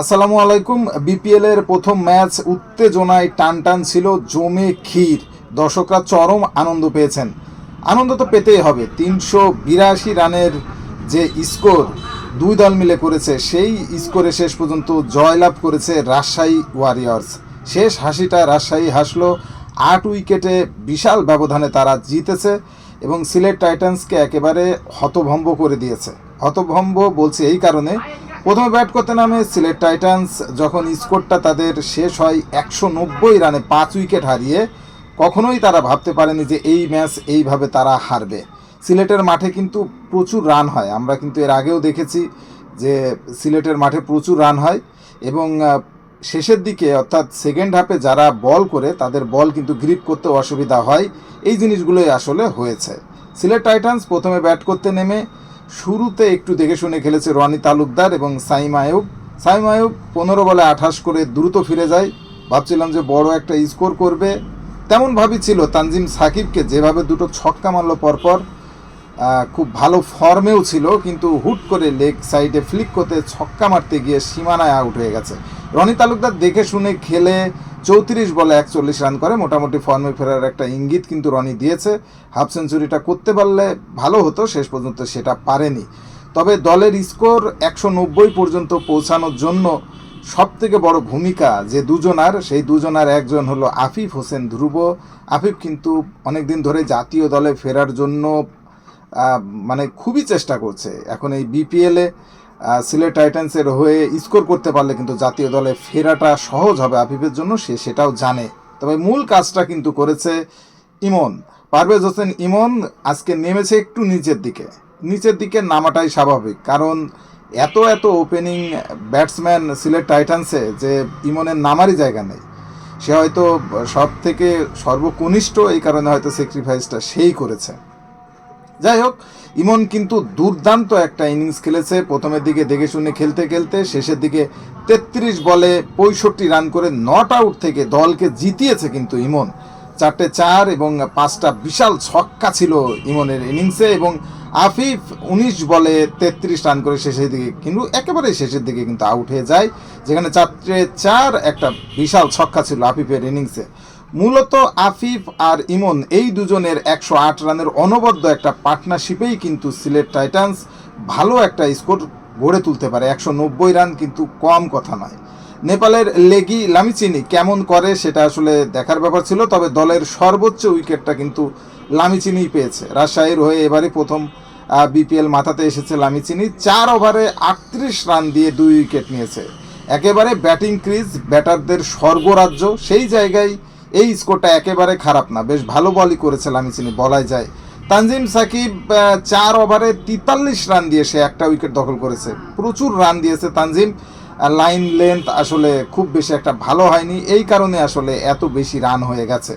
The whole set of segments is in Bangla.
আসসালামু আলাইকুম। বিপিএল এর প্রথম ম্যাচ উত্তেজনায় টান টান ছিল, জমে ক্ষীর। দর্শকরা চরম আনন্দ পেয়েছেন। আনন্দ তো পেতেই হবে। তিনশো বিরাশি রানের যে স্কোর দুই দল মিলে করেছে, সেই স্কোরে শেষ পর্যন্ত জয়লাভ করেছে রাজশাহী ওয়ারিয়র্স। শেষ হাসিটা রাজশাহী হাসলো। আট উইকেটে বিশাল ব্যবধানে তারা জিতেছে এবং সিলেট টাইটান্সকে একেবারে হতভম্ব করে দিয়েছে। হতভম্ব বলছে এই কারণে। প্রথমে ব্যাট করতে নামে সিলেট টাইটান্স, যখন স্কোরটা তাদের শেষ হয় একশো নব্বই রানে পাঁচ উইকেট হারিয়ে। কখনোই তারা ভাবতে পারেনি যে এই ম্যাচ এইভাবে তারা হারবে। সিলেটের মাঠে কিন্তু প্রচুর রান হয়। আমরা কিন্তু এর আগেও দেখেছি যে সিলেটের মাঠে প্রচুর রান হয় এবং শেষের দিকে অর্থাৎ সেকেন্ড হাফে যারা বল করে, তাদের বল কিন্তু গ্রিপ করতে অসুবিধা হয়। এই জিনিসগুলোই আসলে হয়েছে। সিলেট টাইটান্স প্রথমে ব্যাট করতে নেমে শুরুতে একটু দেখে শুনে খেলেছে রনি তালুকদার এবং সাইম আয়ুব। সাইম আয়ুব পনেরো বলে আঠাশ করে দ্রুত ফিরে যায়। ভাবছিলাম যে বড় একটা স্কোর করবে। তেমনভাবেই ছিল, তানজিম সাকিবকে যেভাবে দুটো ছক্কা মারলো পরপর খুব ভালো ফর্মেও ছিল, কিন্তু হুট করে লেগ সাইডে ফ্লিক করতে ছক্কা মারতে গিয়ে সীমানায় আউট হয়ে গেছে। রনি তালুকদার দেখে শুনে খেলে চৌত্রিশ বলে একচল্লিশ রান করে। মোটামুটি ফর্মে ফেরার একটা ইঙ্গিত কিন্তু রনি দিয়েছে। হাফ সেঞ্চুরিটা করতে পারলে ভালো হতো, শেষ পর্যন্ত সেটা পারেনি। তবে দলের স্কোর একশো নব্বই পর্যন্ত পৌঁছানোর জন্য সব থেকে বড় ভূমিকা যে দুজনার, সেই দুজনার একজন হলো আফিফ হোসেন ধ্রুব। আফিফ কিন্তু অনেকদিন ধরে জাতীয় দলে ফেরার জন্য মানে খুবই চেষ্টা করছে। এখন এই বিপিএলে সিলেট টাইটান্সের হয়ে স্কোর করতে পারলে কিন্তু জাতীয় দলে ফেরাটা সহজ হবে আফিফের জন্য, সে সেটাও জানে। তবে মূল কাজটা কিন্তু করেছে ইমন। পারভেজ হোসেন, ইমন আজকে নেমেছে একটু নিচের দিকে। নিচের দিকে নামাটাই স্বাভাবিক, কারণ এত এত ওপেনিং ব্যাটসম্যান সিলেট টাইটান্সে যে ইমনের নামারই জায়গা নেই। সে হয়তো সব থেকে সর্বকনিষ্ঠ, এই কারণে হয়তো স্যাক্রিফাইসটা সেই করেছে। যাই হোক, ইমন কিন্তু দুর্দান্ত একটা ইনিংস খেলেছে। প্রথমের দিকে দেখে শুনে খেলতে খেলতে, শেষের দিকে তেত্রিশ বলে পঁয়ষট্টি রান করে নট আউট থেকে দলকে জিতিয়েছে কিন্তু ইমন। চারটে চার এবং পাঁচটা বিশাল ছক্কা ছিল ইমনের ইনিংসে এবং আফিফ উনিশ বলে তেত্রিশ রান করে শেষের দিকে কিন্তু একেবারে শেষের দিকে কিন্তু আউট হয়ে যায়। যেখানে চারটে চার একটা বিশাল ছক্কা ছিল আফিফের ইনিংসে। মূলত আফিফ আর ইমন এই দুজনের একশো আট রানের অনবদ্য একটা পার্টনারশিপেই কিন্তু সিলেট টাইটান্স ভালো একটা স্কোর গড়ে তুলতে পারে। একশো নব্বই রান কিন্তু কম কথা নয়। নেপালের লেগি লামিচিনি কেমন করে সেটা আসলে দেখার ব্যাপার ছিল, তবে দলের সর্বোচ্চ উইকেটটা কিন্তু লামিচিনিই পেয়েছে। রাজশাহীর হয়ে এবারে প্রথম বিপিএল মাথাতে এসেছে লামিচিনি। চার ওভারে আটত্রিশ রান দিয়ে দুই উইকেট নিয়েছে। একেবারে ব্যাটিং ক্রিজ, ব্যাটারদের স্বর্গরাজ্য, সেই জায়গায় এই স্কোরটা একেবারে খারাপ না। বেশ ভালো বলই করেছে লামিচিনি, বলাই যায়। তানজিম সাকিব চার ওভারে তেতাল্লিশ রান দিয়ে সে একটা উইকেট দখল করেছে। প্রচুর রান দিয়েছে তানজিম। লাইন লেন্থ আসলে খুব বেশি একটা ভালো হয়নি। এই কারণে আসলে এত বেশি রান হয়ে গেছে।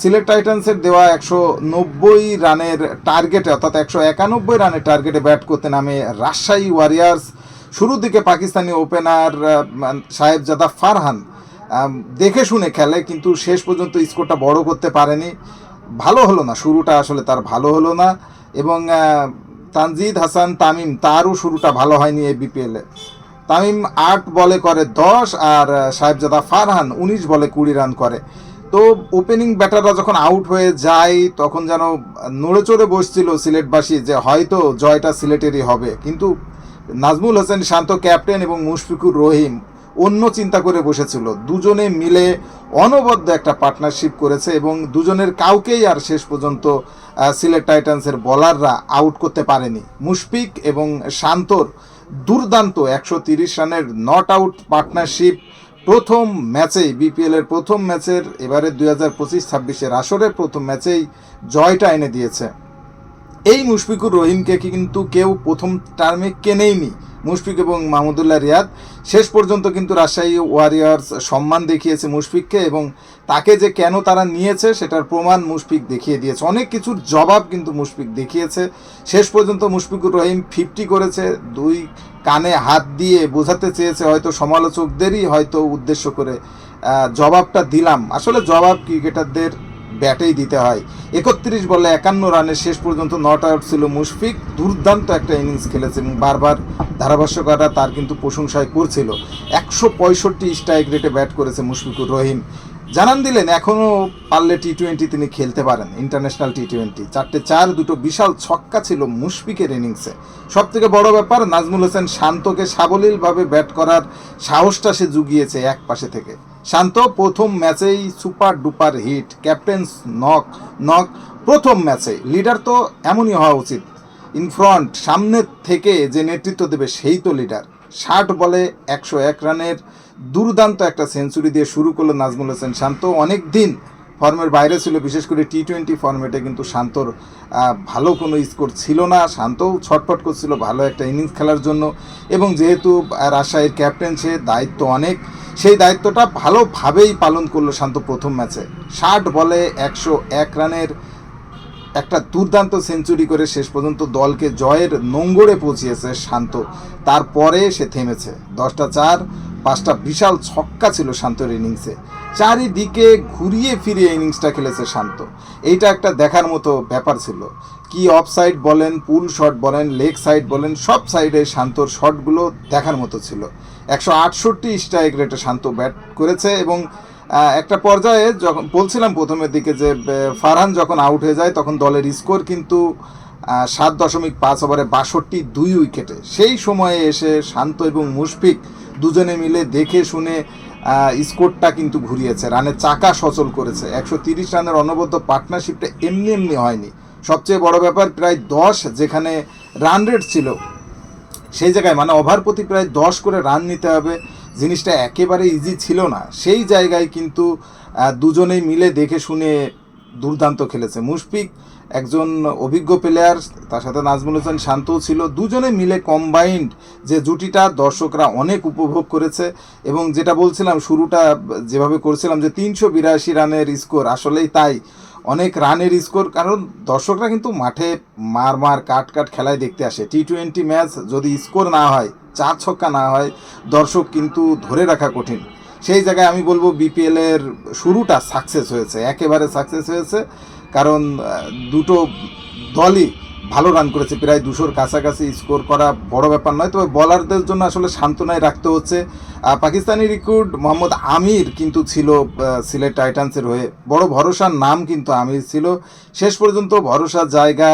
সিলেট টাইটান্সের দেওয়া একশো নব্বই রানের টার্গেটে, অর্থাৎ একশো একানব্বই রানের টার্গেটে ব্যাট করতে নামে রাজশাহী ওয়ারিয়ার্স। শুরুর দিকে পাকিস্তানি ওপেনার সাহেবজাদা ফারহান দেখে শুনে খেলে, কিন্তু শেষ পর্যন্ত স্কোরটা বড় করতে পারেনি। ভালো হলো না, শুরুটা আসলে তার ভালো হলো না। এবং তানজিদ হাসান তামিম, তারও শুরুটা ভালো হয়নি এই বিপিএলে তামিম আট বলে করে দশ, আর সাহেবজাদা ফারহান উনিশ বলে কুড়ি রান করে। তো ওপেনিং ব্যাটাররা যখন আউট হয়ে যায়, তখন যেন নড়ে চড়ে বসছিল সিলেটবাসী যে হয়তো জয়টা সিলেটেরই হবে। কিন্তু নাজমুল হোসেন শান্ত ক্যাপ্টেন এবং মুশফিকুর রহিম অন্য চিন্তা করে বসেছিল। দুজনে মিলে অনবদ্য একটা পার্টনারশিপ করেছে এবং দুজনের কাউকেই আর শেষ পর্যন্ত সিলেট টাইটান্সের বলাররা আউট করতে পারেনি। মুশফিক এবং শান্তর দুর্দান্ত একশো তিরিশ রানের নট আউট পার্টনারশিপ প্রথম ম্যাচেই বিপিএল এর প্রথম ম্যাচের, এবারে দুই হাজার পঁচিশ ছাব্বিশের আসরের প্রথম ম্যাচেই জয়টা এনে দিয়েছে। এই মুশফিকুর রহিমকে কিন্তু কেউ প্রথম টার্মে কেনেইনি। মুশফিক এবং মাহমুদুল্লাহ রিয়াদ। শেষ পর্যন্ত কিন্তু রাজশাহী ওয়ারিয়ার্স সম্মান দেখিয়েছে মুশফিককে এবং তাকে যে কেন তারা নিয়েছে সেটার প্রমাণ মুশফিক দেখিয়ে দিয়েছে। অনেক কিছুর জবাব কিন্তু মুশফিক দেখিয়েছে। শেষ পর্যন্ত মুশফিকুর রহিম ফিফটি করেছে, দুই কানে হাত দিয়ে বোঝাতে চেয়েছে হয়তো সমালোচকদেরই হয়তো উদ্দেশ্য করে জবাবটা দিলাম। আসলে জবাব ক্রিকেটারদের ব্যাটেই দিতে হয়। একত্রিশ বলে একান্ন রানের শেষ পর্যন্ত নট আউট ছিল মুশফিক। দুর্দান্ত একটা ইনিংস খেলেছে এবং বারবার ধারাভাষ্যকাররা তার কিন্তু প্রশংসায় করছিল। একশো পঁয়ষট্টি স্ট্রাইক রেটে ব্যাট করেছে মুশফিকুর রহিম। জানান দিলেন এখনও পারলে টি টোয়েন্টি তিনি খেলতে পারেন, ইন্টারন্যাশনাল টি টোয়েন্টি চারটে চার, দুটো বিশাল ছক্কা ছিল মুশফিকের ইনিংসে। সব থেকে বড় ব্যাপার, নাজমুল হোসেন শান্তকে সাবলীলভাবে ব্যাট করার সাহসটা সে জুগিয়েছে এক পাশে থেকে। শান্ত প্রথম ম্যাচেই super duper hit captain's knock knock প্রথম ম্যাচে। লিডার তো এমনই হওয়া উচিত। ইনফ্রন্ট সামনে থেকে যে নেতৃত্ব দেবে সেই তো লিডার। ষাট বলে একশো এক রানের দুর্দান্ত একটা সেঞ্চুরি দিয়ে শুরু করল নাজমুল হোসেন শান্ত। অনেক দিন ফর্মের বাইরে ছিল, বিশেষ করে টি টোয়েন্টি ফর্মেটে কিন্তু শান্তর ভালো কোনো স্কোর ছিল না। শান্তও ছটফট করছিল, ভালো একটা ইনিংস খেলার জন্য। এবং যেহেতু রাজশাহীর ক্যাপ্টেন, সে দায়িত্ব অনেক। সেই দায়িত্বটা ভালোভাবেই পালন করল শান্ত প্রথম ম্যাচে। ষাট বলে একশো এক রানের একটা দুর্দান্ত সেঞ্চুরি করে শেষ পর্যন্ত দলকে জয়ের নোঙ্গরে পৌঁছিয়েছে শান্ত। তারপরে সে থেমেছে। দশটা চার, পাঁচটা বিশাল ছক্কা ছিল শান্তর ইনিংসে। চারিদিকে ঘুরিয়ে ফিরিয়ে ইনিংসটা খেলেছে শান্ত। এইটা একটা দেখার মতো ব্যাপার ছিল। কি অফ সাইড বলেন পুল শট বলেন লেগ সাইড বলেন, সব সাইডে শান্তর শটগুলো দেখার মতো ছিল। একশো আটষট্টি স্ট্রাইক রেটে শান্ত ব্যাট করেছে এবং একটা পর্যায়ে যখন বলছিলাম প্রথমের দিকে যে ফারহান যখন আউট হয়ে যায় তখন দলের স্কোর কিন্তু সাত দশমিক পাঁচ ওভারে বাষট্টি দুই উইকেটে। সেই সময়ে এসে শান্ত এবং মুশফিক দুজনে মিলে দেখে শুনে স্কোরটা কিন্তু ঘুরিয়েছে। রানের চাকা সচল করেছে। একশো তিরিশ রানের অনবদ্য পার্টনারশিপটা এমনি এমনি হয়নি। সবচেয়ে বড় ব্যাপার, প্রায় দশ যেখানে রান রেট ছিল সেই জায়গায় মানে ওভার প্রতি প্রায় দশ করে রান নিতে হবে। জিনিসটা একেবারে ইজি ছিল না। সেই জায়গায় কিন্তু দুজনেই মিলে দেখে শুনে দুর্দান্ত খেলেছে। মুশফিক একজন অভিজ্ঞ প্লেয়ার তার সাথে নাজমুল হোসেন শান্তও ছিল। দুজনে মিলে কম্বাইন্ড যে জুটিটা দর্শকরা অনেক উপভোগ করেছে এবং যেটা বলছিলাম, শুরুটা যেভাবে করছিলাম যে তিনশো বিরাশি রানের স্কোর আসলেই তাই। অনেক রানের স্কোর, কারণ দর্শকরা কিন্তু মাঠে মার মার কাট কাট খেলায় দেখতে আসে। টি টোয়েন্টি ম্যাচ যদি স্কোর না হয়, চার ছক্কা না হয়, দর্শক কিন্তু ধরে রাখা কঠিন। সেই জায়গায় আমি বলব বিপিএলের শুরুটা সাকসেস হয়েছে, একেবারে সাকসেস হয়েছে। কারণ দুটো দলই ভালো রান করেছে, প্রায় দুশোর কাছাকাছি স্কোর করা বড় ব্যাপার নয়। তবে বলারদের জন্য আসলে সান্ত্বনায় রাখতে হচ্ছে। পাকিস্তানি রিক্রুট মোহাম্মদ আমির কিন্তু ছিল সিলেট টাইটান্সের হয়ে। বড় ভরসার নাম কিন্তু আমির ছিল। শেষ পর্যন্ত ভরসার জায়গা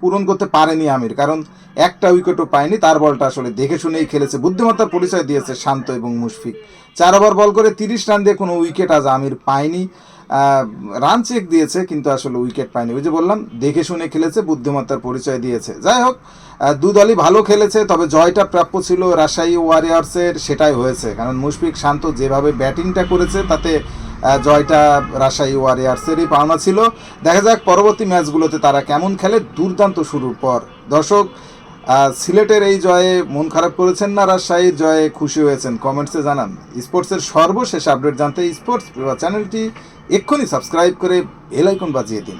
পূরণ করতে পারেনি আমির, কারণ একটা উইকেটও পায়নি। তার বলটা আসলে দেখে শুনেই খেলেছে। বুদ্ধিমত্তার পরিচয় দিয়েছে শান্ত এবং মুশফিক। চার ওভার বল করে তিরিশ রান দিয়ে কোনো উইকেট আজ আমির পায়নি। রান চেক দিয়েছে, কিন্তু আসলে উইকেট পায়নি। ওই যে বললাম, দেখে শুনে খেলেছে, বুদ্ধিমত্তার পরিচয় দিয়েছে। যাই হোক দু দলই ভালো খেলেছে, তবে জয়টা প্রাপ্য ছিল রাজশাহী ওয়ারিয়ার্সের সেটাই হয়েছে। কারণ মুশফিক শান্ত যেভাবে ব্যাটিংটা করেছে, তাতে জয়টা রাজশাহী ওয়ারিয়ার্সেরই পাওনা ছিল। দেখা যাক পরবর্তী ম্যাচগুলোতে তারা কেমন খেলে, দুর্দান্ত শুরুর পর। দর্শক সিলেটের এই জয়ে মন খারাপ করেছেন না? রাজশাহীর জয়ে খুশি হয়েছেন? কমেন্টসে জানান। স্পোর্টসের সর্বশেষ আপডেট জানতে স্পোর্টস চ্যানেলটি এক্ষুনি সাবস্ক্রাইব করে বেল আইকন বাজিয়ে দিন।